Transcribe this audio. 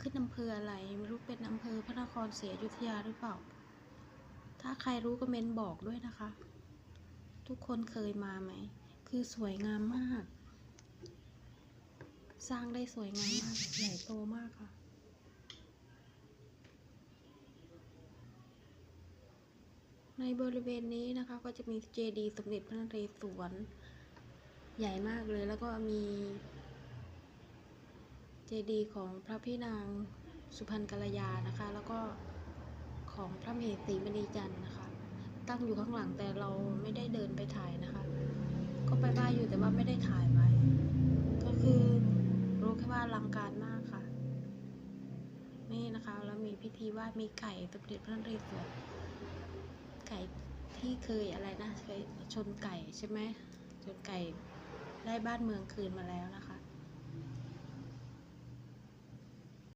ขึ้นอำเภออะไรไม่รู้เป็นอำเภอพระนครศรีอยุธยาหรือเปล่า ถ้าใครรู้ก็เมนบอกด้วยนะคะ ทุกคนเคยมาไหม คือสวยงามมาก สร้างได้สวยงามมาก ใหญ่โตมากค่ะ ในบริเวณนี้นะคะก็จะมีเจดีย์สมเด็จพระนเรศวร ใหญ่มากเลยแล้วก็มี เจดีย์ของพระพี่นางสุพรรณกัลยานะคะ แล้วก็ของพระมเหสีมณีจันทร์นะคะ ตั้งอยู่ข้างหลังแต่เราไม่ได้เดินไปถ่ายนะคะ ก็ไปไหว้อยู่แต่ว่าไม่ได้ถ่ายไว้ ก็คือรู้แค่ว่าอลังการมากค่ะ นี่นะคะ แล้วมีพิธีไหว้มีไก่สมเด็จพระนเรศวรไก่ที่เคยอะไรนะเคยชนไก่ใช่ไหมชนไก่ได้บ้านเมืองคืนมาแล้วนะคะ